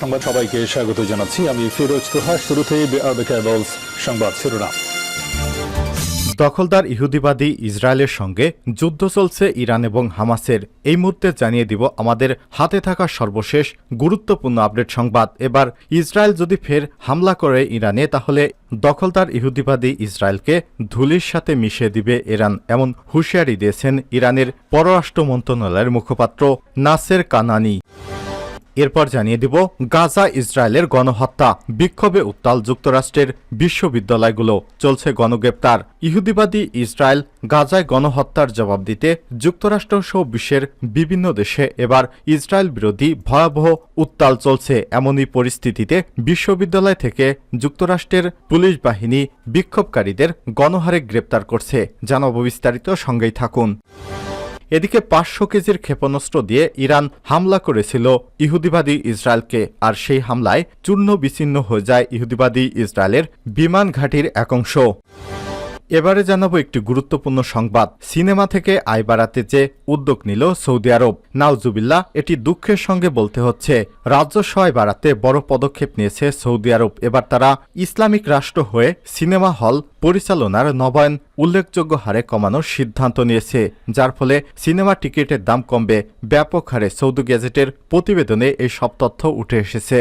সংবাদ সবাইকে স্বাগত জানাচ্ছি। আমি ফিরোজ তোহা, শুরুতেই সংবাদ শিরোনাম। দখলদার ইহুদিবাদী ইসরায়েলের সঙ্গে যুদ্ধ চলছে ইরান এবং হামাসের। এই মুহূর্তে জানিয়ে দিব আমাদের হাতে থাকা সর্বশেষ গুরুত্বপূর্ণ আপডেট সংবাদ। এবার ইসরায়েল যদি ফের হামলা করে ইরানে, তাহলে দখলদার ইহুদিবাদী ইসরায়েলকে ধুলির সাথে মিশিয়ে দিবে ইরান, এমন হুঁশিয়ারি দিয়েছেন ইরানের পররাষ্ট্র মন্ত্রণালয়ের মুখপাত্র নাসের কানানি। এরপর জানিয়ে দিব গাজা ইসরায়েলের গণহত্যা, বিক্ষোভে উত্তাল যুক্তরাষ্ট্রের বিশ্ববিদ্যালয়গুলো, চলছে গণগ্রেপ্তার। ইহুদিবাদী ইসরায়েল গাজায় গণহত্যার জবাব দিতে যুক্তরাষ্ট্র সহ বিশ্বের বিভিন্ন দেশে এবার ইসরায়েল বিরোধী ভয়াবহ উত্তাল চলছে। এমনই পরিস্থিতিতে বিশ্ববিদ্যালয় থেকে যুক্তরাষ্ট্রের পুলিশ বাহিনী বিক্ষোভকারীদের গণহারে গ্রেপ্তার করছে। জানাব বিস্তারিত, সঙ্গেই থাকুন। এদিকে পাঁচশো কেজির ক্ষেপণাস্ত্র দিয়ে ইরান হামলা করেছিল ইহুদিবাদী ইসরায়েলকে, আর সেই হামলায় চূর্ণ বিচ্ছিন্ন হয়ে যায় ইহুদিবাদী ইসরায়েলের বিমান ঘাঁটির এক অংশ। এবারে জানাব একটি গুরুত্বপূর্ণ সংবাদ। সিনেমা থেকে আয় বাড়াতে যে উদ্যোগ নিল সৌদি আরব নাউজুবিল্লা এটি দুঃখের সঙ্গে বলতে হচ্ছে রাজস্ব আয় বাড়াতে বড় পদক্ষেপ নিয়েছে সৌদি আরব। এবার তারা ইসলামিক রাষ্ট্র হয়ে সিনেমা হল পরিচালনার নবায়ন উল্লেখযোগ্য হারে কমানোর সিদ্ধান্ত নিয়েছে, যার ফলে সিনেমা টিকিটের দাম কমবে। ব্যাপক হারে সৌদি গ্যাজেটের প্রতিবেদনে এই সব তথ্য উঠে এসেছে।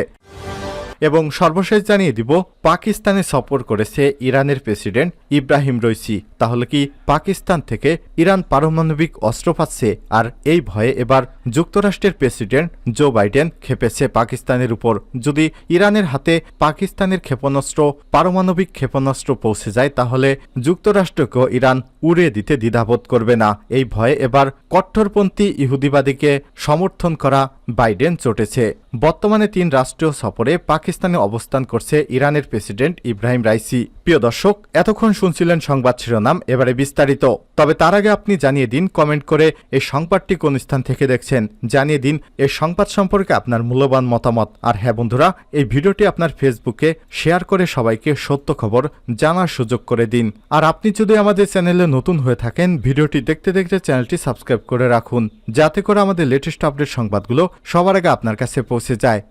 এবং সর্বশেষ জানিয়ে দিব, পাকিস্তানে সফর করেছে ইরানের প্রেসিডেন্ট ইব্রাহিম রইসি। তাহলে কি পাকিস্তান থেকে ইরান পারমাণবিক অস্ত্র পাচ্ছে আর এই ভয়ে এবার যুক্তরাষ্ট্রের প্রেসিডেন্ট জো বাইডেন খেপেছে পাকিস্তানের উপর। যদি ইরানের হাতে পাকিস্তানের ক্ষেপণাস্ত্র, পারমাণবিক ক্ষেপণাস্ত্র পৌঁছে যায়, তাহলে যুক্তরাষ্ট্রকেও ইরান উড়িয়ে দিতে দ্বিধাবোধ করবে না। এই ভয়ে এবার কট্টরপন্থী ইহুদিবাদীকে সমর্থন করা বাইডেন চটেছে। বর্তমানে তিন রাষ্ট্রীয় সফরে পাকিস্তানে অবস্থান করছে ইরানের প্রেসিডেন্ট ইব্রাহিম রাইসি। প্রিয় দর্শক, এতক্ষণ শুনছিলেন সংবাদ শিরোনাম, এবারে বিস্তারিত। তবে তার আগে আপনি জানিয়ে দিন, কমেন্ট করে এই সংবাদটি কোন স্থান থেকে দেখছেন। জানিয়ে দিন, এই সংবাদ সম্পর্কে আপনার মূল্যবান মতামত। আর হ্যাঁ বন্ধুরা, এই ভিডিওটি আপনার ফেসবুকে শেয়ার করে সবাইকে সত্য খবর জানার সুযোগ করে দিন। আর আপনি যদি আমাদের চ্যানেলে নতুন হয়ে থাকেন, ভিডিওটি দেখতে দেখতে চ্যানেলটি সাবস্ক্রাইব করে রাখুন। যাতে করে আমাদের লেটেস্ট আপডেট সংবাদগুলো সবার আগে আপনার কাছে পৌঁছে যায়।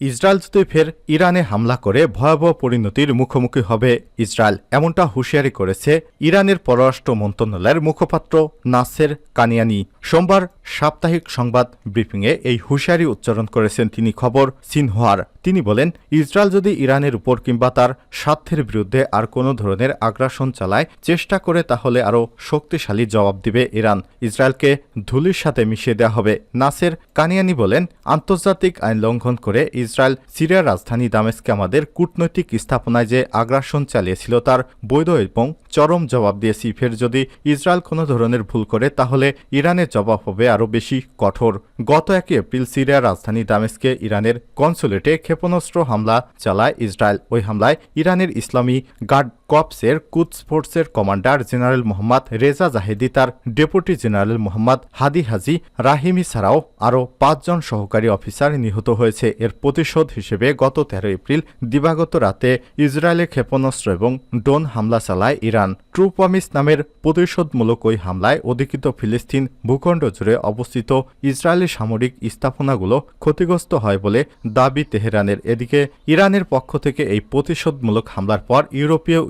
ইসরায়েল যদি ফের ইরানে হামলা করে, ভয়াবহ পরিণতির মুখোমুখি হবে ইসরায়েল। এমনটা হুঁশিয়ারি করেছে ইরানের পররাষ্ট্র মন্ত্রণালয়ের মুখপাত্র নাসের কানিয়ানি। সোমবার সাপ্তাহিক সংবাদ ব্রিফিংয়ে এই হুঁশিয়ারি উচ্চারণ করেছেন তিনি খবর সিনহোয়ার। তিনি বলেন, ইসরায়েল যদি ইরানের উপর কিংবা তার স্বার্থের বিরুদ্ধে আর কোনো ধরনের আগ্রাসন চালায়, চেষ্টা করে তাহলে আরও শক্তিশালী জবাব দিবে ইরান। ইসরায়েলকে ধুলির সাথে মিশিয়ে দেওয়া হবে। নাসের কানিয়ানি বলেন, আন্তর্জাতিক আইন লঙ্ঘন করে ইসরায়েল, সিরিয়ার রাজধানী দামেস্কে আমাদের কূটনৈতিক স্থাপনায় যে আগ্রাসন চালিয়েছিল তার বৈধ এবং চরম জবাব দিয়েছি ফের যদি ইসরায়েল কোনো ধরনের ভুল করে, তাহলে ইরানের জবাব হবে আরও বেশি কঠোর। গত একই এপ্রিল সিরিয়ার রাজধানী দামেস্কে ইরানের কনসুলেটে ক্ষেপণাস্ত্র হামলা চালায় ইসরায়েল। ওই হামলায় ইরানের ইসলামী গার্ড কপসের কুদস ফোর্সের commander general Mohammad Reza Zahedi, তার deputy general Mohammad Hadi Haji Rahimi ছাড়াও আরও পাঁচজন সহকারী অফিসার নিহত হয়েছে। এর প্রতিশোধ হিসেবে গত তেরো এপ্রিল দিবাগত রাতে ইসরায়েলে ক্ষেপণাস্ত্র এবং ড্রোন হামলা চালায় ইরান। ট্রু প্রমিস নামের প্রতিশোধমূলক ওই হামলায় অধিকৃত ফিলিস্তিন ভূখণ্ড জুড়ে অবস্থিত ইসরায়েলি সামরিক স্থাপনাগুলো ক্ষতিগ্রস্ত হয় বলে দাবি তেহরানের। এদিকে ইরানের পক্ষ থেকে এই প্রতিশোধমূলক হামলার পর ইউরোপীয়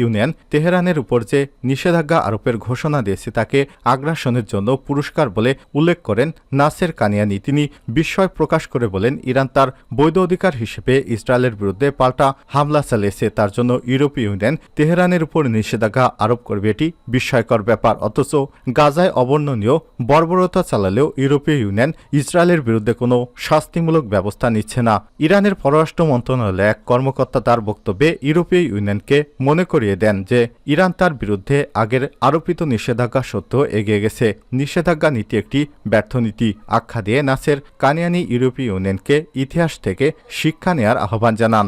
ইউনিয়ন তেহরানের উপর যে নিষেধাজ্ঞা আরোপের ঘোষণা দিয়েছে তাকে আগ্রাসনের জন্য পুরস্কার বলে উল্লেখ করেন নাসের কানিয়ানি। তিনি বিস্ময় প্রকাশ করে বলেন, ইরান তার বৈধ অধিকার হিসেবে ইসরায়েলের বিরুদ্ধে পাল্টা হামলা চালিয়েছে, তার জন্য ইউরোপীয় ইউনিয়ন তেহরানের উপর নিষেধাজ্ঞা আরোপ করবে এটি। বিস্ময়কর ব্যাপার, অথচ গাজায় অবর্ণনীয় বর্বরতা চালালেও ইউরোপীয় ইউনিয়ন ইসরায়েলের বিরুদ্ধে কোনো শাস্তিমূলক ব্যবস্থা নিচ্ছে না। ইরানের পররাষ্ট্র মন্ত্রণালয়ে এক কর্মকর্তা তার বক্তব্যে ইউরোপীয় ইউনিয়নকে মনে করিয়ে দেন যে, ইরান তার বিরুদ্ধে আগের আরোপিত নিষেধাজ্ঞা সত্ত্বেও এগিয়ে গেছে। নিষেধাজ্ঞা নীতি একটি ব্যর্থ নীতি। আখ্যা দিয়ে নাসের কানিয়ানি ইউরোপীয় ইউনিয়নকে ইতিহাস থেকে শিক্ষা নেয়ার আহ্বান জানান।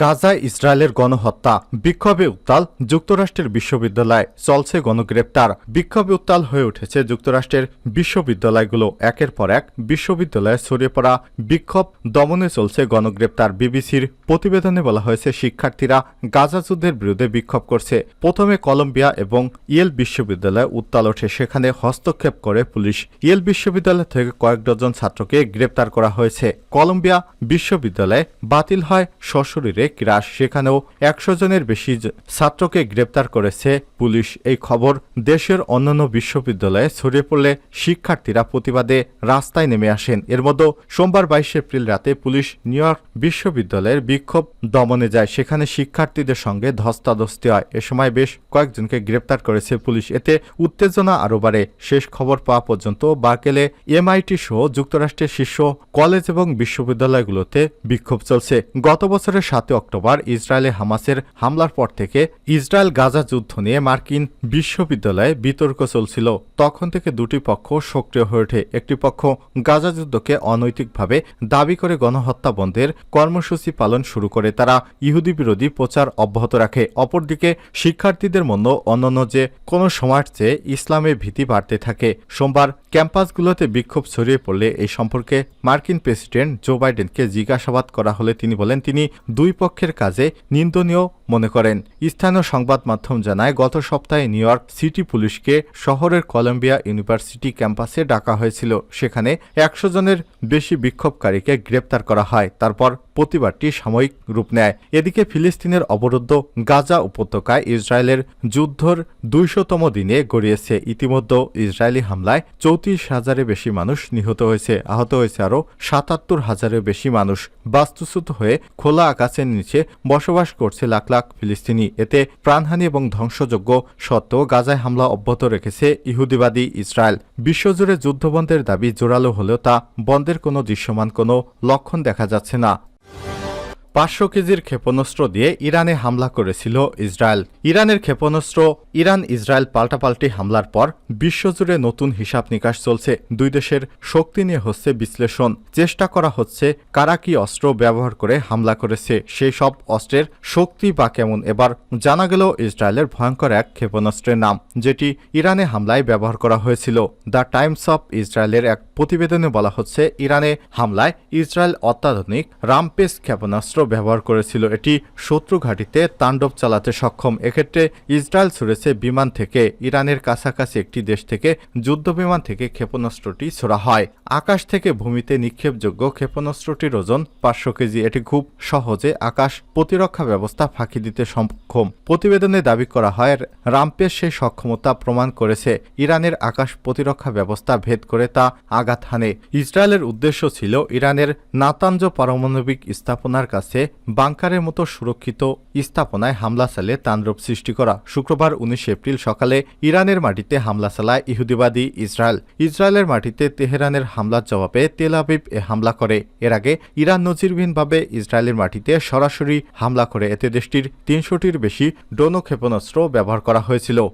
গাজায় ইসরায়েলের গণহত্যা, বিক্ষোভে উত্তাল যুক্তরাষ্ট্রের বিশ্ববিদ্যালয়, চলছে গণগ্রেপ্তার। বিক্ষোভে উত্তাল হয়ে উঠেছে যুক্তরাষ্ট্রের বিশ্ববিদ্যালয়গুলো। একের পর এক বিশ্ববিদ্যালয়ে ছড়িয়ে পড়া বিক্ষোভ দমনে চলছে গণগ্রেপ্তার। বিবিসির প্রতিবেদনে বলা হয়েছে, শিক্ষার্থীরা গাজা যুদ্ধের বিরুদ্ধে বিক্ষোভ করছে। প্রথমে কলম্বিয়া এবং ইয়েল বিশ্ববিদ্যালয়ে উত্তাল ওঠে। সেখানে হস্তক্ষেপ করে পুলিশ। ইয়েল বিশ্ববিদ্যালয় থেকে কয়েক ডজন ছাত্রকে গ্রেপ্তার করা হয়েছে। কলম্বিয়া বিশ্ববিদ্যালয়ে বাতিল হয় সশরীরে। ক্রাশ সেখানেও একশো জনের বেশি ছাত্রকে গ্রেপ্তার করেছে পুলিশ। এই খবর দেশের অন্যান্য বিশ্ববিদ্যালয়ে ছড়িয়ে পড়লে শিক্ষার্থীরা প্রতিবাদে রাস্তায় নেমে আসেন। এর মধ্যে সোমবার বাইশে এপ্রিল রাতে পুলিশ নিউ ইয়র্ক বিশ্ববিদ্যালয়ের বিক্ষোভ দমনে যায়। সেখানে শিক্ষার্থীদের সঙ্গে ধস্তাধস্তি হয়। এ সময় বেশ কয়েকজনকে গ্রেপ্তার করেছে পুলিশ। এতে উত্তেজনা আরও বাড়ে। শেষ খবর পাওয়া পর্যন্ত বার্কেলে এমআইটি সহ যুক্তরাষ্ট্রের শীর্ষ কলেজ এবং বিশ্ববিদ্যালয়গুলোতে বিক্ষোভ চলছে। গত বছরের সাতই অক্টোবর ইসরায়েলে হামাসের হামলার পর থেকে ইসরায়েল গাজা যুদ্ধ নিয়ে মার্কিন বিশ্ববিদ্যালয়ে বিতর্ক চলছিল। তখন থেকে দুটি পক্ষ সক্রিয় হয়ে ওঠে। একটি পক্ষ গাজা যুদ্ধকে অনৈতিকভাবে দাবি করে গণহত্যা বন্ধের কর্মসূচি পালন শুরু করে। তারা ইহুদি বিরোধী প্রচার অব্যাহত রাখে। অপরদিকে শিক্ষার্থীদের মধ্যে অন্যান্য যে কোনো সময়ের চেয়ে ইসলামের ভীতি বাড়তে থাকে। সোমবার ক্যাম্পাসগুলোতে বিক্ষোভ ছড়িয়ে পড়লে এই সম্পর্কে মার্কিন প্রেসিডেন্ট জো বাইডেনকে জিজ্ঞাসাবাদ করা হলে তিনি বলেন, তিনি দুই পক্ষের কাজে নিন্দনীয় মনে করেন, স্থানীয় সংবাদ মাধ্যম জানায়, গত সপ্তাহে নিউ ইয়র্ক সিটি পুলিশকে শহরের কলম্বিয়া ইউনিভার্সিটি ক্যাম্পাসে ডাকা হয়েছিল। সেখানে একশো জনের বেশি বিক্ষোভকারীকে গ্রেপ্তার করা হয়। তারপর প্রতিবাদটি সাময়িক রূপ নেয়। এদিকে ফিলিস্তিনের অবরুদ্ধ গাজা উপত্যকায় ইসরায়েলের যুদ্ধর দুইশতম দিনে গড়িয়েছে। ইতিমধ্যে ইসরায়েলি হামলায় চৌত্রিশ হাজারের বেশি মানুষ নিহত হয়েছে। আহত হয়েছে আরও সাতাত্তর হাজারের বেশি মানুষ। বাস্তুচ্যুত হয়ে খোলা আকাশের নিচে বসবাস করছে লাখ লাখ ফিলিস্তিনি এতে প্রাণহানি এবং ধ্বংসযোগ্য সত্ত্বেও গাজায় হামলা অব্যাহত রেখেছে ইহুদিবাদী ইসরায়েল। বিশ্বজুড়ে যুদ্ধবন্ধের দাবি জোরালো হলেও তা বন্ধের কোনো দৃশ্যমান কোনো লক্ষণ দেখা যাচ্ছে না। পাঁচশো কেজির ক্ষেপণাস্ত্র দিয়ে ইরানে হামলা করেছিল ইসরায়েল। ইরানের ক্ষেপণাস্ত্র ইরান ইসরায়েল পাল্টাপাল্টি হামলার পর বিশ্বজুড়ে নতুন হিসাব নিকাশ চলছে। দুই দেশের শক্তি নিয়ে হচ্ছে বিশ্লেষণ। চেষ্টা করা হচ্ছে কারা কি অস্ত্র ব্যবহার করে হামলা করেছে। সেই সব অস্ত্রের শক্তি বা কেমন এবার জানা গেল ইসরায়েলের ভয়ঙ্কর এক ক্ষেপণাস্ত্রের নাম, যেটি ইরানে হামলায় ব্যবহার করা হয়েছিল। দ্য টাইমস অফ ইসরায়েলের এক প্রতিবেদনে বলা হচ্ছে, ইরানে হামলায় ইসরায়েল অত্যাধুনিক রামপেস ক্ষেপণাস্ত্র ব্যবহার করেছিল। এটি শত্রু ঘাঁটিতে তাণ্ডব চালাতে সক্ষম। এক্ষেত্রে ইসরায়েল ছুড়েছে বিমান থেকে। ইরানের কাছাকাছি একটি দেশ থেকে যুদ্ধ বিমান থেকে ক্ষেপণাস্ত্রটি ছোড়া হয়। আকাশ থেকে ভূমিতে নিক্ষেপযোগ্য ক্ষেপণাস্ত্রটির ওজন পাঁচশো কেজি। এটি খুব সহজে আকাশ প্রতিরক্ষা ব্যবস্থা ফাঁকি দিতে সক্ষম। প্রতিবেদনে দাবি করা হয় রামপেস সেই সক্ষমতা প্রমাণ করেছে। ইরানের আকাশ প্রতিরক্ষা ব্যবস্থা ভেদ করে তা আঘাত হানে। ইসরায়েলের উদ্দেশ্য ছিল ইরানের নাতাঞ্জ পারমাণবিক স্থাপনার কাছে বাংকারের মতো সুরক্ষিত স্থাপনায় হামলা চালিয়ে তাণ্ডব সৃষ্টি করা শুক্রবার উনিশ এপ্রিল সকালে ইরানের মাটিতে হামলা চালায় ইহুদিবাদী ইসরায়েল। ইসরায়েলের মাটিতে তেহরানের হামলার জবাবে তেল আবিব এ হামলা করে। এর আগে ইরান নজিরবিহীনভাবে ইসরায়েলের মাটিতে সরাসরি হামলা করে। এতে দেশটির তিনশোটির বেশি ড্রোন ক্ষেপণাস্ত্র ব্যবহার করা হয়েছিল।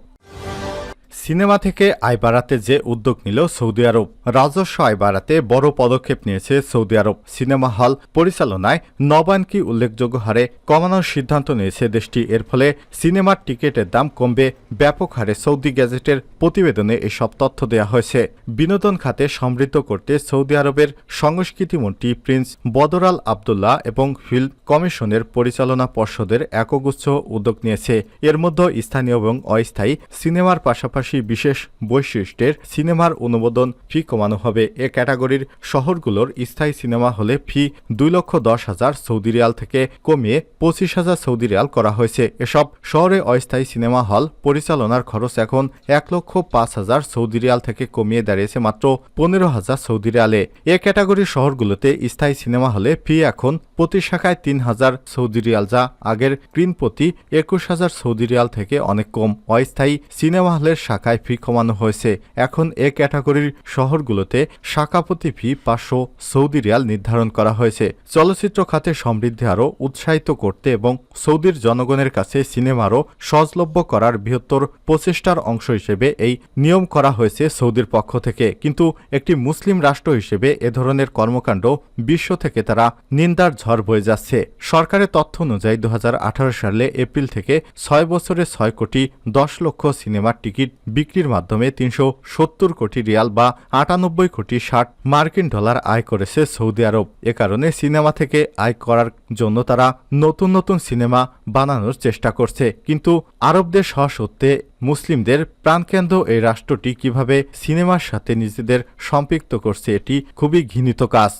সিনেমা থেকে আয় বাড়াতে যে উদ্যোগ নিল সৌদি আরব, রাজস্ব আয় বাড়াতে বড় পদক্ষেপ নিয়েছে সৌদি আরব সিনেমা হল পরিচালনায় নবায়নকে উল্লেখযোগ্য হারে কমানোর সিদ্ধান্ত নিয়েছে দেশটি। এর ফলে সিনেমার টিকিটের দাম কমবে। ব্যাপক হারে সৌদি গ্যাজেটের প্রতিবেদনে এসব তথ্য দেওয়া হয়েছে। বিনোদন খাতে সমৃদ্ধ করতে সৌদি আরবের সংস্কৃতিমন্ত্রী প্রিন্স বদরাল আবদুল্লাহ এবং ফিল্ম কমিশনের পরিচালনা পর্ষদের একগুচ্ছ উদ্যোগ নিয়েছে। এর মধ্যে স্থানীয় এবং অস্থায়ী সিনেমার পাশাপাশি বিশেষ বৈশিষ্ট্যের সিনেমার অনুমোদন ফি কমানো হবে। এ ক্যাটাগরির শহরগুলোর স্থায়ী সিনেমা হলে ফি দুই লক্ষ দশ হাজার সৌদি রিয়াল থেকে কমিয়ে পঁচিশ হাজার সৌদি রিয়াল করা হয়েছে। এসব শহরে অস্থায়ী সিনেমা হল পরিচালনার খরচ এখন এক লক্ষ পাঁচ হাজার সৌদি রিয়াল থেকে কমিয়ে দাঁড়িয়েছে মাত্র পনেরো হাজার সৌদি রিয়ালে। এ ক্যাটাগরির শহরগুলোতে স্থায়ী সিনেমা হলে ফি এখন প্রতি শাখায় তিন হাজার সৌদি রিয়াল, যা আগের ক্রিন প্রতি একুশ হাজার সৌদি রিয়াল থেকে অনেক কম। অস্থায়ী সিনেমা হলের শাখা টাকায় ফি কমানো হয়েছে। এখন এ ক্যাটাগরির শহরগুলোতে শাখাপতি ফি পাঁচশো সৌদি রিয়াল নির্ধারণ করা হয়েছে। চলচ্চিত্র খাতে সমৃদ্ধি আরও উৎসাহিত করতে এবং সৌদির জনগণের কাছে সিনেমারও সহজলভ্য করার বৃহত্তর প্রচেষ্টার অংশ হিসেবে এই নিয়ম করা হয়েছে সৌদির পক্ষ থেকে। কিন্তু একটি মুসলিম রাষ্ট্র হিসেবে এ ধরনের কর্মকাণ্ড বিশ্ব থেকে তারা নিন্দার ঝড় বয়ে যাচ্ছে। সরকারের তথ্য অনুযায়ী দু হাজার আঠারো সালে এপ্রিল থেকে ছয় বছরে ছয় কোটি দশ লক্ষ সিনেমার টিকিট বিক্রির মাধ্যমে তিনশো সত্তর কোটি রিয়াল বা আটানব্বই কোটি ষাট মার্কিন ডলার আয় করেছে সৌদি আরব। এ কারণে সিনেমা থেকে আয় করার জন্য তারা নতুন নতুন সিনেমা বানানোর চেষ্টা করছে। কিন্তু আরবদের সহসত্ত্বে মুসলিমদের প্রাণকেন্দ্র এই রাষ্ট্রটি কীভাবে সিনেমার সাথে নিজেদের সম্পৃক্ত করছে এটি খুবই ঘৃণিত কাজ।